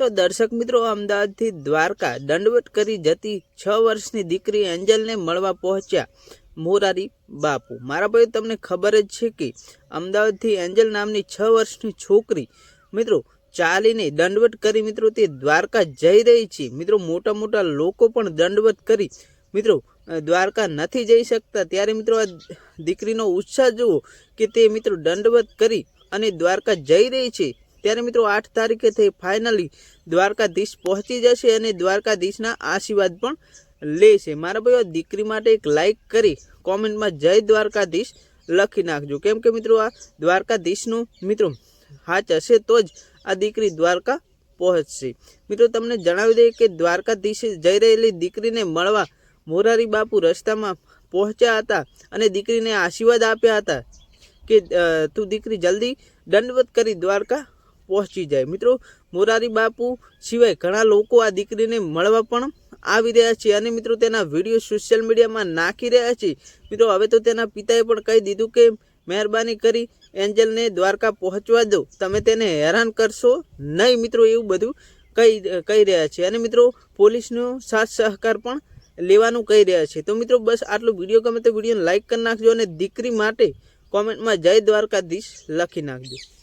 તો દર્શક મિત્રો, અમદાવાદથી દ્વારકા દંડવટ કરી જતી છ વર્ષની દીકરી એન્જલને મળવા પહોંચ્યા મોરારી બાપુ. મારા ભાઈ તમને ખબર જ છે કે અમદાવાદથી એન્જલ નામની છ વર્ષની છોકરી મિત્રો ચાલીને દંડવટ કરી મિત્રો તે દ્વારકા જઈ રહી છે. મિત્રો મોટા મોટા લોકો પણ દંડવત કરી મિત્રો દ્વારકા નથી જઈ શકતા. ત્યારે મિત્રો આ દીકરીનો ઉત્સાહ જુઓ કે તે મિત્રો દંડવત કરી અને દ્વારકા જઈ રહી છે. ત્યારે મિત્રો આઠ તારીખે તે ફાઇનલી દ્વારકાધીશ પહોંચી જશે અને દ્વારકાધીશના આશીર્વાદ પણ લેશે. મારા ભાઈઓ, દીકરી માટે એક લાઈક કરી, કોમેન્ટમાં જય દ્વારકાધીશ લખી નાખજો. કેમ કે મિત્રો, આ દ્વારકાધીશનું મિત્રો હાચ હશે તો જ આ દીકરી દ્વારકા પહોંચશે. મિત્રો, તમને જણાવી દઈએ કે દ્વારકાધીશે જઈ રહેલી દીકરીને મળવા મોરારી બાપુ રસ્તામાં પહોંચ્યા હતા અને દીકરીને આશીર્વાદ આપ્યા હતા કે તું દીકરી જલ્દી દંડવત કરી દ્વારકા પહોંચી જાય. મિત્રો, મોરારી બાપુ સિવાય ઘણા લોકો આ દીકરીને મળવા પણ આવી રહ્યા છે અને મિત્રો તેના વીડિયો સોશિયલ મીડિયામાં નાખી રહ્યા છે. મિત્રો, હવે તો તેના પિતાએ પણ કહી દીધું કે, મહેરબાની કરી એન્જલને દ્વારકા પહોંચવા દો. તમે તેને હેરાન કરશો નહીં. મિત્રો, એવું બધું કહી કહી રહ્યા છે. અને મિત્રો, પોલીસનો સાથ સહકાર પણ લેવાનું કહી રહ્યા છે. તો મિત્રો, બસ આટલો વીડિયો ગમે તો વિડીયોને લાઇક કરી નાખજો અને દીકરી માટે કોમેન્ટમાં જય દ્વારકાધીશ લખી નાખજો.